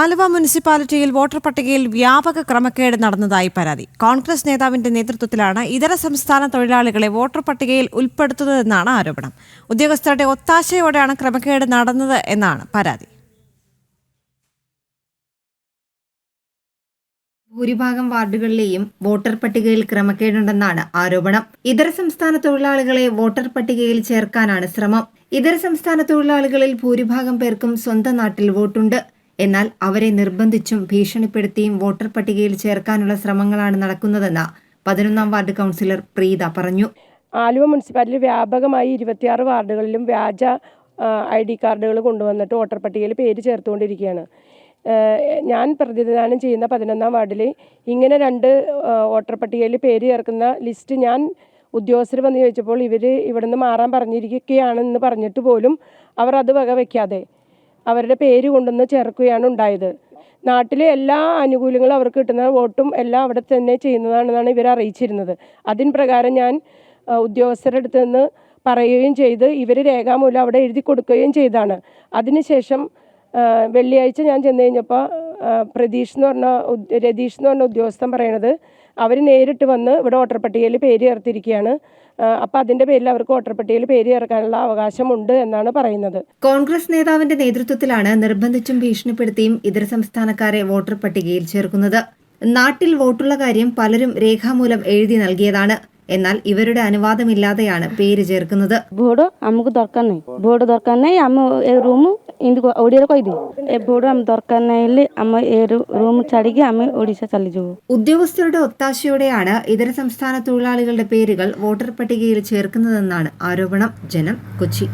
ആലുവ മുനിസിപ്പാലിറ്റിയിൽ വോട്ടർ പട്ടികയിൽ വ്യാപക ക്രമക്കേട് നടന്നതായി പരാതി. കോൺഗ്രസ് നേതാവിന്റെ നേതൃത്വത്തിലാണ് ഇതര സംസ്ഥാന തൊഴിലാളികളെ വോട്ടർ പട്ടികയിൽ ഉൾപ്പെടുത്തുന്നതെന്നാണ് ആരോപണം. ഉദ്യോഗസ്ഥരുടെ ഒത്താശയോടെയാണ് ക്രമക്കേട് നടന്നത് എന്നാണ് പരാതി. ഭൂരിഭാഗം വാർഡുകളിലെയും വോട്ടർ പട്ടികയിൽ ക്രമക്കേടുണ്ടെന്നാണ് ആരോപണം. ഇതര സംസ്ഥാന തൊഴിലാളികളെ വോട്ടർ പട്ടികയിൽ ചേർക്കാനാണ് ശ്രമം. ഇതര സംസ്ഥാന തൊഴിലാളികളിൽ ഭൂരിഭാഗം പേർക്കും സ്വന്തം നാട്ടിൽ വോട്ടുണ്ട്. എന്നാൽ അവരെ നിർബന്ധിച്ചും ഭീഷണിപ്പെടുത്തിയും വോട്ടർ പട്ടികയിൽ ചേർക്കാനുള്ള ശ്രമങ്ങളാണ് നടക്കുന്നതെന്ന് പതിനൊന്നാം വാർഡ് കൗൺസിലർ പ്രീത പറഞ്ഞു. ആലുവ മുനിസിപ്പാലിറ്റി വ്യാപകമായി ഇരുപത്തിയാറ് വാർഡുകളിലും വ്യാജ ഐ ഡി കാർഡുകൾ കൊണ്ടുവന്നിട്ട് വോട്ടർ പട്ടികയിൽ പേര് ചേർത്തുകൊണ്ടിരിക്കുകയാണ്. ഞാൻ പ്രതിനിധാനം ചെയ്യുന്ന പതിനൊന്നാം വാർഡിൽ ഇങ്ങനെ രണ്ട് വോട്ടർ പട്ടികയിൽ പേര് ചേർക്കുന്ന ലിസ്റ്റ് ഞാൻ ഉദ്യോഗസ്ഥർ വന്ന് ചോദിച്ചപ്പോൾ ഇവർ ഇവിടുന്ന് മാറാൻ പറഞ്ഞിരിക്കുകയാണെന്ന് പറഞ്ഞിട്ട് പോലും അവർ അത് വക വയ്ക്കാതെ അവരുടെ പേര് കൊണ്ടുവന്ന് ചേർക്കുകയാണ് ഉണ്ടായത്. നാട്ടിലെ എല്ലാ ആനുകൂല്യങ്ങളും അവർക്ക് കിട്ടുന്ന വോട്ടും എല്ലാം അവിടെ തന്നെ ചെയ്യുന്നതാണെന്നാണ് ഇവർ അറിയിച്ചിരുന്നത്. അതിൻ പ്രകാരം ഞാൻ ഉദ്യോഗസ്ഥരുടെ അടുത്ത് നിന്ന് പറയുകയും ചെയ്ത് ഇവർ രേഖാമൂലം അവിടെ എഴുതി കൊടുക്കുകയും ചെയ്താണ് അതിനുശേഷം വെള്ളിയാഴ്ച ഞാൻ ചെന്ന് കഴിഞ്ഞപ്പോൾ പ്രതീഷ് എന്ന് പറഞ്ഞ രതീഷ് എന്ന് പറഞ്ഞ ഉദ്യോഗസ്ഥൻ പറയണത് അവർ നേരിട്ട് വന്ന് ഇവിടെ വോട്ടർ പട്ടികയിൽ പേര് ചേർത്തിരിക്കുകയാണ്. അപ്പൊ അതിന്റെ പേരിൽ അവർക്ക് വോട്ടർ പട്ടികയിൽ പേര് ചേർക്കാനുള്ള അവകാശമുണ്ട് എന്നാണ് പറയുന്നത്. കോൺഗ്രസ് നേതാവിന്റെ നേതൃത്വത്തിലാണ് നിർബന്ധിച്ചും ഭീഷണിപ്പെടുത്തിയും ഇതര സംസ്ഥാനക്കാരെ വോട്ടർ പട്ടികയിൽ ചേർക്കുന്നത്. നാട്ടിൽ വോട്ടുള്ള കാര്യം പലരും രേഖാമൂലം എഴുതി നൽകിയതാണ്. എന്നാൽ ഇവരുടെ അനുവാദമില്ലാതെയാണ് പേര് ചേർക്കുന്നത്. ബോർഡ് നമുക്ക് തുറക്കാൻ ബോർഡ് തുറക്കാൻ റൂം ଏମିତି କ- ଓଡ଼ିଆରେ କହିଦିଅ ଏ ଭୋଟ ଆମ ଦରକାର ନାହିଁ ହେଲେ ଆମ ଏ ରୁମ୍ ଛାଡ଼ିକି ଆମେ ଓଡ଼ିଶା ଚାଲିଯିବୁ ഉദ്യോഗസ്ഥരുടെ ഒത്താശയോടെയാണ് ഇതര സംസ്ഥാന തൊഴിലാളികളുടെ പേരുകൾ വോട്ടർ പട്ടികയിൽ ചേർക്കുന്നതെന്നാണ് ആരോപണം ജനം കൊച്ചി